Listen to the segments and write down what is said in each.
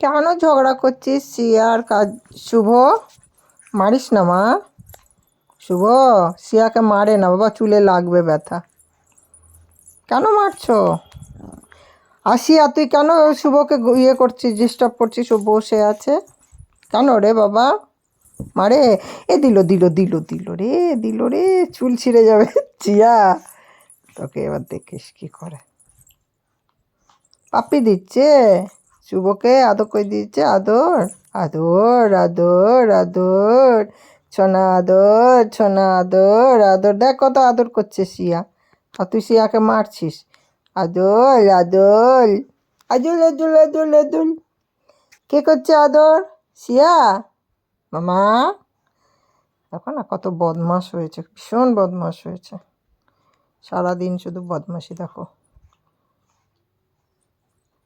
কেন ঝগড়া করছিস? শিয়ার কাজ শুভ? মারিস না মা। শুভ? শিয়াকে মারে না। বাবা, চুলে লাগবে ব্যথা। কেন মারছো? আসিয়া, তুই কেন শুভকে ইয়ে করছিস ডিস্টার্ব করছিস? ও বসে আছে। কেন রে বাবা? মারে। এ দিল দিল দিল দিল রে দিল রে। চুল ছিঁড়ে যাবে চিয়া তোকে এবার দেখিস কি করে। পাপ্পি দিচ্ছে? শুভকে আদর করে দিচ্ছে আদর আদর আদর আদর, সোনা আদর সোনা আদর আদর, দেখ কত আদর করছে শিয়া। আর তুই শিয়াকে মারছিস। আদর আদর, আদুল আদুল আদুল আদুল। কে করছে আদর? শিয়া? মামা? দেখো না কত বদমাস হয়েছে, ভীষণ বদমাস হয়েছে। সারাদিন শুধু বদমাসি দেখো।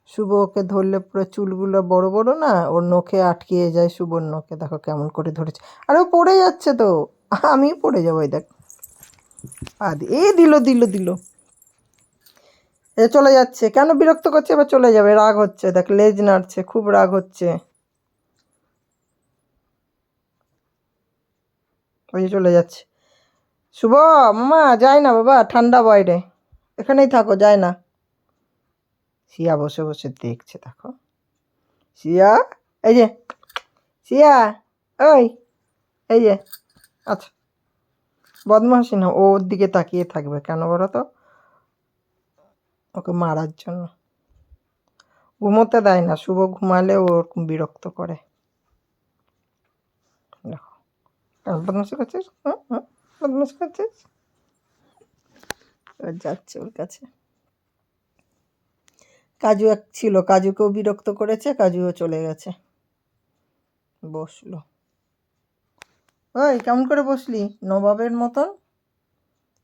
শুভ ওকে ধরলে পুরো চুলগুলো বড় বড় না? ওর নখে আটকিয়ে যায় শুভর নখে। দেখো কেমন করে ধরেছে। আর ও পড়ে যাচ্ছে তো। আমি পড়ে যাব, এই দেখ। এই দিল দিল দিল। এ চলে যাচ্ছে। কেন বিরক্ত করছে? এবার চলে যাবে। রাগ হচ্ছে। দেখ, লেজ নাড়ছে, খুব রাগ হচ্ছে। ওই যে চলে যাচ্ছে। শুভ, মামা যায় না বাবা, ঠান্ডা বাইরে এখানেই থাকো যায় না। সিয়া বসে বসে দেখছে, দেখো। সিয়া এই যে সিয়া ওই, এই যে আচ্ছা। বদমাসি না ওর দিকে তাকিয়ে থাকবে কেন বলো তো? ওকে মারার জন্য। ঘুমোতে দেয় না, শুভ ঘুমালে ওরকম বিরক্ত করে। দেখো। বদমাসি করছিস? বদমাসি করছিস? যাচ্ছে ওর কাছে। কাজু এক ছিল, কাজুকেও বিরক্ত করেছে, কাজুও চলে গেছে। বসল। ওই কেমন করে বসলি? নবাবের মতন?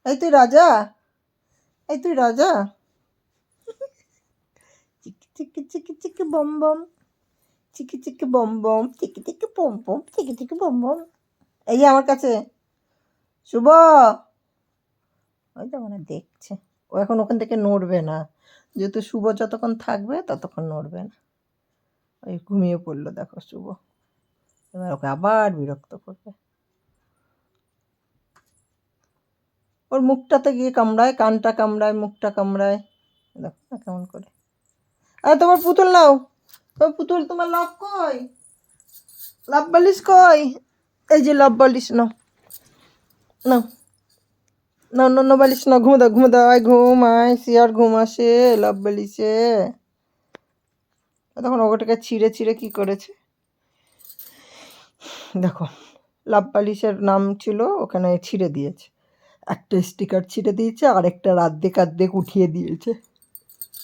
এই তুই রাজা? এই তুই রাজা? চিকি চিকি চিকি চিকি বম বম। চিকি চিকি বম বম, চিকি চিকি বম বম চিকি চিকি বম বম। এই আমার কাছে। শুভ! ওই তো মানে দেখছে। ও এখন ওখান থেকে নড়বে না। যেহেতু শুভ যতক্ষণ থাকবে, ততক্ষণ নড়বে না। ওই ঘুমিয়ে পড়ল, দেখো শুভ। এবার ওকে আবার বিরক্ত করবে। ওর মুখটাতে গিয়ে কামড়ায়, কানটা কামড়ায়, মুখটা কামড়ায়। দেখো না কেমন করে। আর, তোমার পুতুল নাও। তোমার পুতুল, তোমার লাভ কই? লাভ বালিশ কই? এই যে লাভ বালিশ, নাও। নাও। না না না বালিশ না, ঘুমো দাও ঘুমো দাও, আয় ঘুম আয় শিয়ার ঘুম আসে লাভ বালিশে তখন ওটাকে ছিঁড়ে ছিঁড়ে কি করেছে? দেখো লাভ বালিশের নাম ছিল, ওখানে ছিঁড়ে দিয়েছে। একটা স্টিকার ছিঁড়ে দিয়েছে, আর একটা রাদ্দেক আর্ধেক উঠিয়ে দিয়েছে।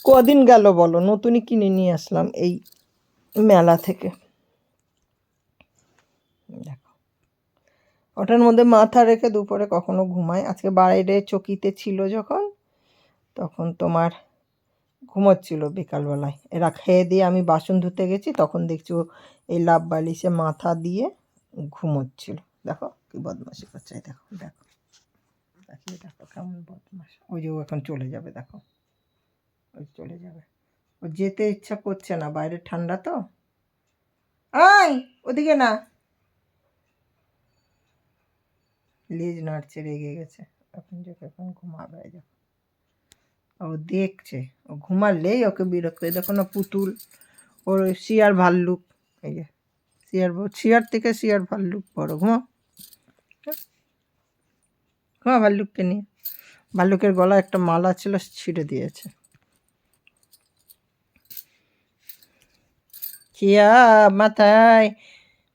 কদিন গেল বলো, নতুনই কিনে নিয়ে আসলাম এই মেলা থেকে। দেখো। ওটার মধ্যে মাথা রেখে দুপুরে কখনো ঘুমায় আজকে বাইরে চকিতে ছিল যখন, তখন তোমার ঘুমোচ্ছিল বিকালবেলায়। এরা খেয়ে দিয়ে আমি বাসন ধুতে গেছি, তখন দেখছি ও এই লাভ বালিশে মাথা দিয়ে ঘুমোচ্ছিল। দেখো কি বদমাশি করছে দেখো দেখো। দেখো কেমন বদমাস ওই যে ও এখন চলে যাবে, দেখো। ওই চলে যাবে। ও যেতে ইচ্ছা করছে না, বাইরে ঠান্ডা তো। আয়, ওদিকে না। লেজ নাড়ছে, রেগে গেছে। এখন যে এখন ঘুমাবে এই ও দেখছে, ও ঘুমালেই ওকে বিরক্ত। দেখো না পুতুল, ওর ওই শিয়ার ভাল্লুক। এই যে, শিয়ার শিয়ার থেকে শিয়ার ভাল্লুক বড়। ঘুমা ঘুমা ভাল্লুককে নিয়ে। ভাল্লুকের গলায় একটা মালা ছিল, ছিঁড়ে দিয়েছে। শিয়া মাথায়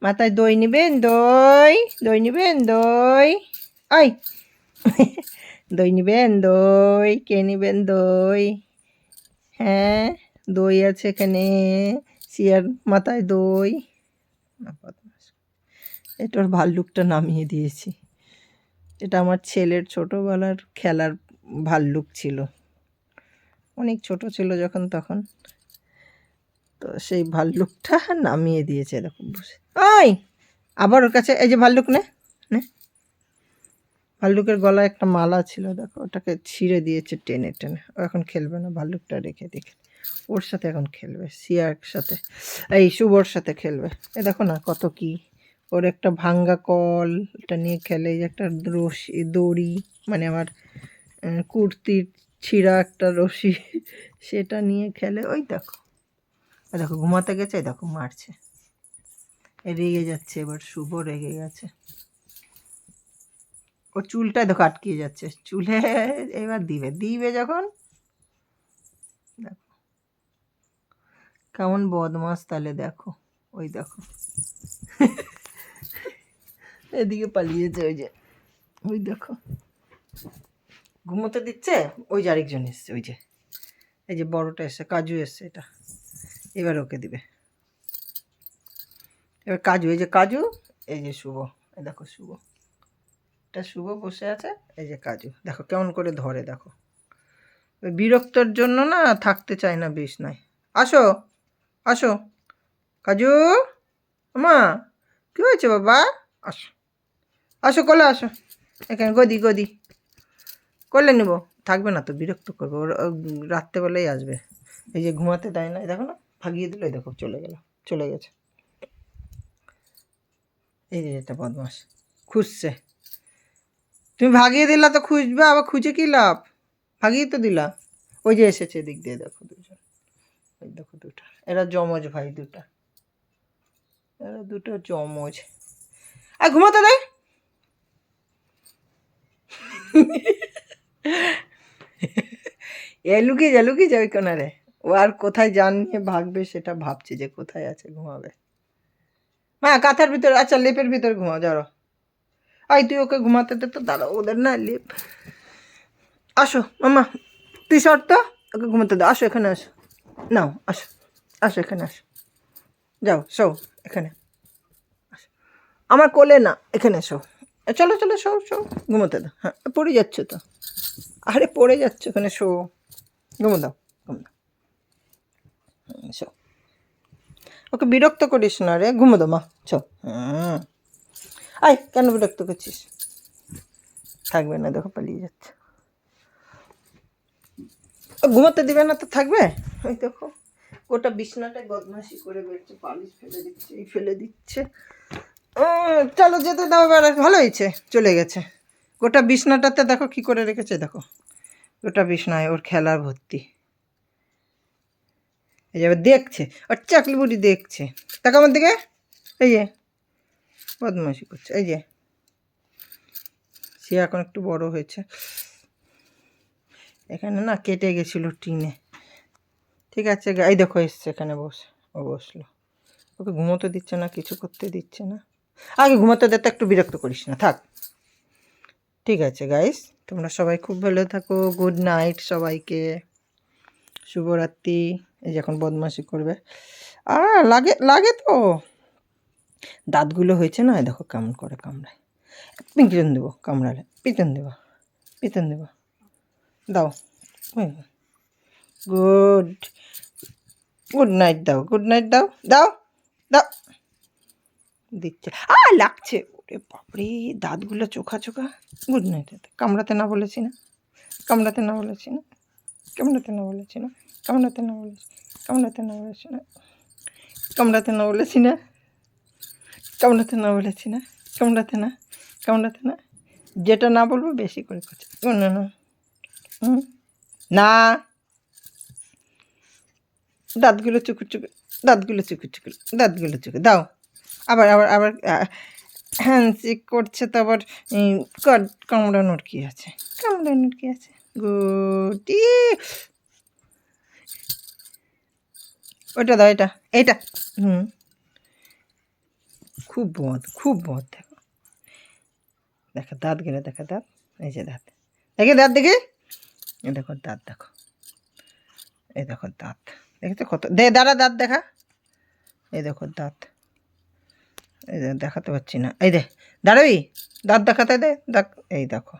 মাথায় দই নিবেন, দই দই নিবেন, দই, আই। দই নিবেন, দই, কে নিবেন, দই? হ্যাঁ দই আছে এখানে। শিয়ার মাথায় দই। এটার ভাল্লুকটা নামিয়ে দিয়েছি। এটা আমার ছেলের ছোটোবেলার খেলার ভাল্লুক ছিল। অনেক ছোট ছিল যখন, তখন। তো সেই ভাল্লুকটা নামিয়ে দিয়েছে এরকম বসে। ওই আবার ওর কাছে, এই যে ভাল্লুক নে ভাল্লুকের গলায় একটা মালা ছিল, দেখো, ওটাকে ছিঁড়ে দিয়েছে টেনে টেনে। ও এখন খেলবে না, ভাল্লুকটা রেখে দেখে ওর সাথে এখন খেলবে সিয়ার সাথে, এই শুভর সাথে খেলবে। এ দেখো না কত কি, ওর একটা ভাঙ্গা কল, এটা নিয়ে খেলে যে একটা রশি, দড়ি মানে আমার কুর্তির ছিঁড়া একটা রশি, সেটা নিয়ে খেলে, ওই দেখো। দেখো, ঘুমাতে গেছে দেখো, মারছে। রেগে যাচ্ছে এবার, শুভ রেগে গেছে। ও চুলটা দেখো আটকিয়ে যাচ্ছে। চুলে এবার দিবে দিবে যখন। দেখো। কেমন বদমাস তাহলে দেখো, ওই দেখো। এদিকে পালিয়েছে ওই যে, ওই দেখো। ঘুমোতে দিচ্ছে, ওই যে আরেকজন এসছে, ওই যে। এই যে বড়টা এসছে, কাজু এসছে এটা। এবার ওকে দিবে। এবার কাজু, এই যে কাজু, এই যে শুভ, এই দেখো শুভ। এটা শুভ বসে আছে, এই যে কাজু। দেখো কেমন করে ধরে, দেখো। বিরক্তর জন্য না থাকতে চায় না বিছনায় আসো আসো। কাজু মা কী হয়েছে বাবা? আসো। আসো, কোলে আসো। এখানে গদি গদি। করলে নেব। থাকবে না তো, বিরক্ত করব। ওর রাত্রেবেলাই আসবে। এই যে ঘুমাতে দেয় না দেখো না, ভাগিয়ে দিল দেখো, চলে গেল, চলে গেছে। এই যে এটা বদমাস খুঁজছে। তুমি ভাগিয়ে দিলা তো খুঁজবে, আবার খুঁজে কি লাভ? ভাগিয়ে তো দিলা। ওই যে এসেছে এদিক দিয়ে, দেখো দুজন। ওই দেখো দুটা। এরা জমজ ভাই দুটা। এরা দুটো জমজ আর ঘুমাতে দেয় এ লুকিয়ে যা লুকিয়ে যা ওই কোনারে। ও আর কোথায় যান নিয়ে ভাগবে সেটা ভাবছে যে কোথায় আছে, ঘুমাবে। মা কাঁথার ভিতর আচ্ছা লেপের ভিতর ঘুমাও যাও আই তুই ওকে ঘুমাতে দে তো, দাঁড়া, ওদের না লেপ। আসো মামা তুই সর তো, ওকে ঘুমাতে দে, আসো, এখানে আসো। নাও, আসো আসো, এখানে আসো। যাও, শো, এখানে। আমার কোলে না, এখানে শো। চলো চলো, শো শো, ঘুমোতে দাও। হ্যাঁ পড়ে যাচ্ছ তো। আরে, পড়ে যাচ্ছ ওখানে শো। ঘুমো দাও ঘুমো দাও। শো। ওকে বিরক্ত করিস না রে, ঘুমো দাও মা, চ। আয়, কেন বিরক্ত করছিস? থাকবে না, দেখো পালিয়ে যাচ্ছে। ঘুমাতে দিবে না তো থাকবে? ওই দেখো, গোটা বিছনাটায় বদমাশি করে বেরোচ্ছে, পালিশ ফেলে দিচ্ছে, এই ফেলে দিচ্ছে। চলো যেতে দাও এবার, ভালো হয়েছে, চলে গেছে। গোটা বিছনাটাতে দেখো কি করে রেখেছে, দেখো। গোটা বিছনায় ওর খেলার ভর্তি। এই যে এবার দেখছে ওর চাকলি বুড়ি দেখছে। দেখো আমার দিকে, এই যে বদমাশি করছে, এই যে। সে এখন একটু বড় হয়েছে। এখানে না কেটে গেছিল টিনে। ঠিক আছে এই দেখো, এসছে এখানে বসে, ও বসল। ওকে ঘুমোতে দিচ্ছে না, কিছু করতে দিচ্ছে না। আগে ঘুমোতে দিতে একটু বিরক্ত করিস না, থাক। ঠিক আছে গাইস তোমরা সবাই খুব ভালো থাকো গুড নাইট সবাইকে। শুভরাত্রি। এই যে এখন বদমাশি করবে। আর লাগে লাগে তো। দাঁতগুলো হয়েছে না? দেখো কেমন করে কামড়ায়। পিছন দেবো কামড়ালে। পিছন দেবো পিছন দেবো। দাও। গুড। গুড নাইট দাও, গুড নাইট দাও। দাও দাও। দিচ্ছে। আ, লাগছে। ওরে বাপরে, দাঁতগুলো চোখা চোখা। Good night. কামড়াতে না বলেছি না। কামড়াতে না বলেছি না। কামড়াতে না বলেছি না। কামড়াতে না বলেছি কামড়াতে না বলেছি না কামড়াতে না বলেছি না কামড়াতে না বলেছি না কামড়াতে না কামড়াতে না যেটা না বলব বেশি করে করছে না না না দাঁতগুলো চুকুর চুকুর দাঁতগুলো চুকুর চুকুর দাঁতগুলো চুকুর দাও আবার আবার আবার হ্যান্ডশেক করছে তো আবার কামড়ানোর কি আছে কামড়ানোর কি আছে গুটি ওটা দাও, এটা, এইটা। হুম। খুব বদ খুব বদ, দেখো। দেখো, দাঁত গেলে দেখো দাঁত, এই যে দাঁত। দেখে দাঁত, দেখে। এই দেখো দাঁত, দেখো। এই দেখো দাঁত। দেখেছ কত, দে, দাঁড়া দাঁত দেখা। এই দেখো দাঁত। এই দেখাতে পারছি না। এই দে, দাঁড়াবি? দাঁত দেখাতে দে, দেখ, এই দেখো।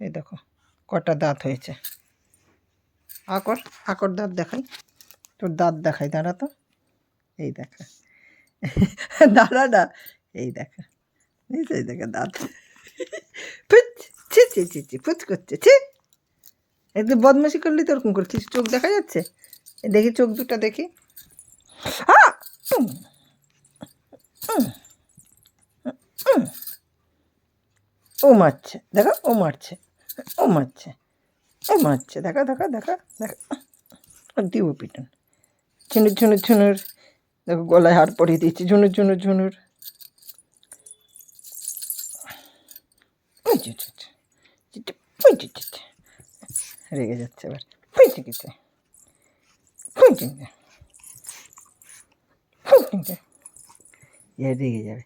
এই দেখো, কটা দাঁত হয়েছে। আকর আকর দাঁত দেখাই। তোর দাঁত দেখাই, দাঁড়া তো। এই দেখা। দাঁড়া না। এই দেখা। এই দেখা, দাঁত। ফুচ, ছি ছি ছি ছি, ফুচ করছে, ছি। একটু বদমাশি করলে তো ওরকম করছিস চোখ দেখা যাচ্ছে? দেখি, চোখ দুটা দেখি! ও মারছে, দেখো, ও মারছে ও মারছে ও মারছে। দেখা দেখা দেখা দেখা। দিব পিটন। ঝুনুর ঝুনুর ঝুনুর। দেখো গলায় হার পরিয়ে দিয়েছি। ঝুনুর ঝুনুর ঝুনুর। রেগে যাচ্ছে এবার। এ রেগে যাবে।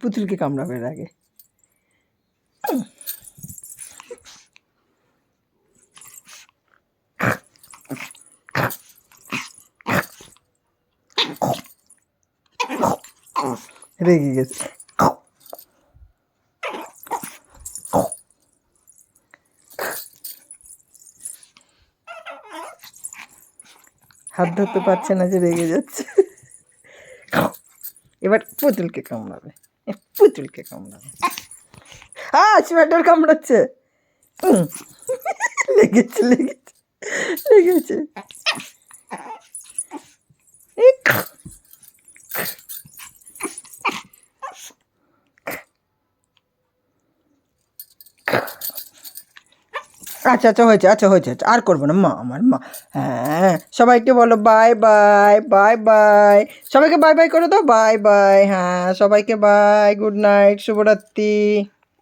পুতুলকে কামড়াবে আগে। রেগে গেছে। হাত ধরতে পারছে না যে রেগে যাচ্ছে। এবার পুতুলকে কামড়াবে। পুতুলকে কামড়াবে। হ্যাঁ সোয়েটার কামড়াচ্ছে। লেগেছে লেগেছে লেগেছে এই খা- আচ্ছা আচ্ছা হয়েছে আচ্ছা হয়েছে আচ্ছা আর করব না, মা, আমার মা। হ্যাঁ সবাইকে বলো বাই বাই বাই বাই। সবাইকে বাই বাই করে দাও, বাই বাই হ্যাঁ সবাইকে বাই, গুড নাইট, শুভরাত্রি।